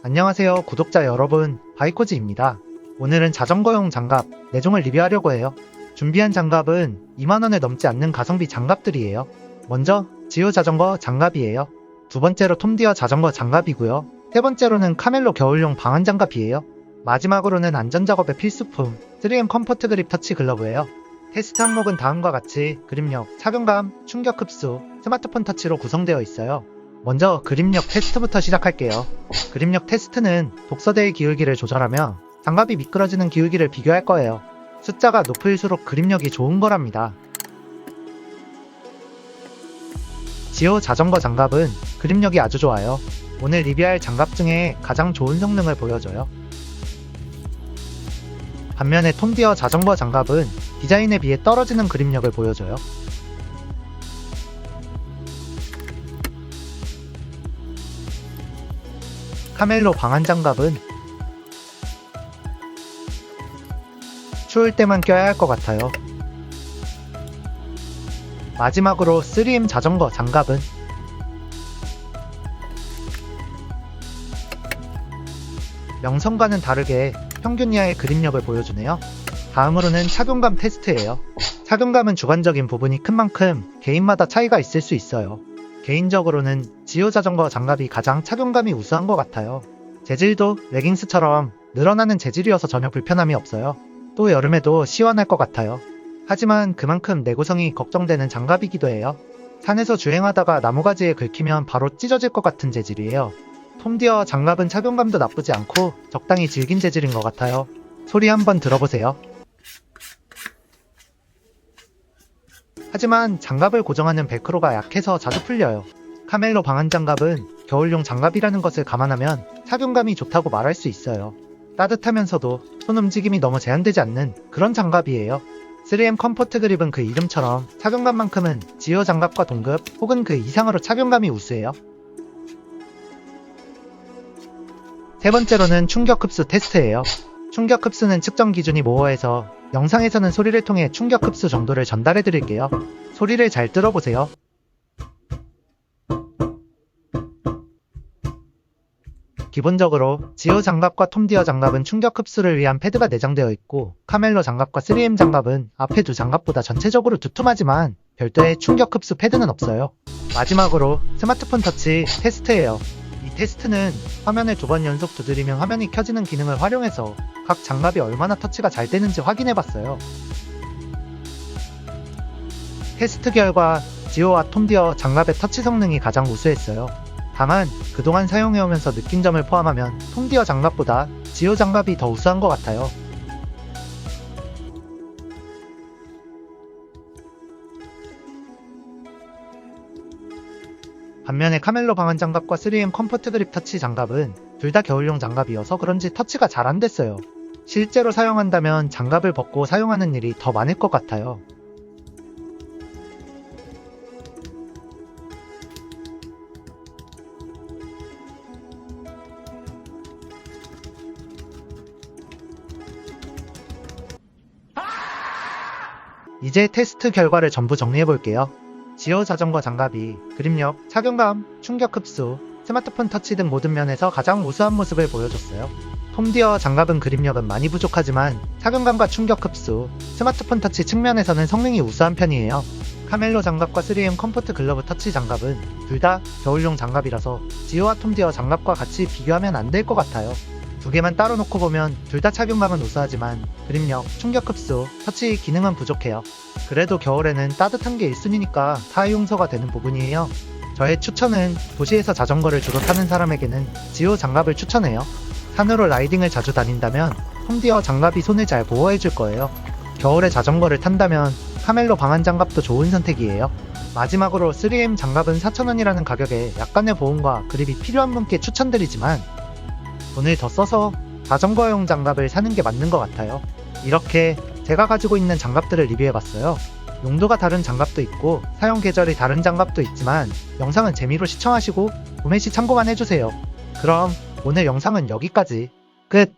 안녕하세요 구독자 여러분 바이코즈입니다. 오늘은 자전거용 장갑 4종을 리뷰하려고 해요. 준비한 장갑은 2만원에 넘지 않는 가성비 장갑들이에요. 먼저 지오 자전거 장갑이에요. 두 번째로 톰디어 자전거 장갑이고요. 세 번째로는 카멜로 겨울용 방한 장갑이에요. 마지막으로는 안전작업의 필수품 3M 컴포트 그립 터치 글러브예요. 테스트 항목은 다음과 같이 그립력, 착용감, 충격 흡수, 스마트폰 터치로 구성되어 있어요. 먼저 그립력 테스트부터 시작할게요. 그립력 테스트는 독서대의 기울기를 조절하며 장갑이 미끄러지는 기울기를 비교할 거예요. 숫자가 높을수록 그립력이 좋은 거랍니다. 지오 자전거 장갑은 그립력이 아주 좋아요. 오늘 리뷰할 장갑 중에 가장 좋은 성능을 보여줘요. 반면에 톰디어 자전거 장갑은 디자인에 비해 떨어지는 그립력을 보여줘요. 카멜로 방한 장갑은 추울 때만 껴야 할 것 같아요. 마지막으로 3M 자전거 장갑은 명성과는 다르게 평균 이하의 그립력을 보여주네요. 다음으로는 착용감 테스트예요. 착용감은 주관적인 부분이 큰 만큼 개인마다 차이가 있을 수 있어요. 개인적으로는 지오 자전거 장갑이 가장 착용감이 우수한 것 같아요. 재질도 레깅스처럼 늘어나는 재질이어서 전혀 불편함이 없어요. 또 여름에도 시원할 것 같아요. 하지만 그만큼 내구성이 걱정되는 장갑이기도 해요. 산에서 주행하다가 나무가지에 긁히면 바로 찢어질 것 같은 재질이에요. 톰디어 장갑은 착용감도 나쁘지 않고 적당히 질긴 재질인 것 같아요. 소리 한번 들어보세요. 하지만 장갑을 고정하는 벨크로가 약해서 자주 풀려요. 카멜로 방한 장갑은 겨울용 장갑이라는 것을 감안하면 착용감이 좋다고 말할 수 있어요. 따뜻하면서도 손 움직임이 너무 제한되지 않는 그런 장갑이에요. 3M 컴포트 그립은 그 이름처럼 착용감만큼은 지오 장갑과 동급 혹은 그 이상으로 착용감이 우수해요. 세 번째로는 충격 흡수 테스트예요. 충격 흡수는 측정 기준이 모호해서 영상에서는 소리를 통해 충격 흡수 정도를 전달해 드릴게요. 소리를 잘 들어보세요. 기본적으로 지오 장갑과 톰디어 장갑은 충격 흡수를 위한 패드가 내장되어 있고 카멜로 장갑과 3M 장갑은 앞에 두 장갑보다 전체적으로 두툼하지만 별도의 충격 흡수 패드는 없어요. 마지막으로 스마트폰 터치 테스트예요. 이 테스트는 화면을 두 번 연속 두드리면 화면이 켜지는 기능을 활용해서 각 장갑이 얼마나 터치가 잘 되는지 확인해봤어요. 테스트 결과 지오와 톰디어 장갑의 터치 성능이 가장 우수했어요. 다만 그동안 사용해오면서 느낀 점을 포함하면 톰디어 장갑보다 지오 장갑이 더 우수한 것 같아요. 반면에 카멜로 방한 장갑과 3M 컴포트 그립 터치 장갑은 둘 다 겨울용 장갑이어서 그런지 터치가 잘 안 됐어요. 실제로 사용한다면 장갑을 벗고 사용하는 일이 더 많을 것 같아요. 이제 테스트 결과를 전부 정리해 볼게요. 지오 자전거 장갑이 그립력, 착용감, 충격 흡수, 스마트폰 터치 등 모든 면에서 가장 우수한 모습을 보여줬어요. 톰디어 장갑은 그립력은 많이 부족하지만 착용감과 충격 흡수, 스마트폰 터치 측면에서는 성능이 우수한 편이에요. 카멜로 장갑과 3M 컴포트 글러브 터치 장갑은 둘 다 겨울용 장갑이라서 지오와 톰디어 장갑과 같이 비교하면 안 될 것 같아요. 두 개만 따로 놓고 보면 둘 다 착용감은 우수하지만 그립력, 충격 흡수, 터치 기능은 부족해요. 그래도 겨울에는 따뜻한 게 1순위니까 타용서가 되는 부분이에요. 저의 추천은 도시에서 자전거를 주로 타는 사람에게는 지오 장갑을 추천해요. 산으로 라이딩을 자주 다닌다면 홈디어 장갑이 손을 잘 보호해줄 거예요. 겨울에 자전거를 탄다면 카멜로 방한 장갑도 좋은 선택이에요. 마지막으로 3M 장갑은 4,000원이라는 가격에 약간의 보온과 그립이 필요한 분께 추천드리지만 돈을 더 써서 자전거용 장갑을 사는 게 맞는 것 같아요. 이렇게 제가 가지고 있는 장갑들을 리뷰해봤어요. 용도가 다른 장갑도 있고 사용 계절이 다른 장갑도 있지만 영상은 재미로 시청하시고 구매 시 참고만 해주세요. 그럼 오늘 영상은 여기까지 끝!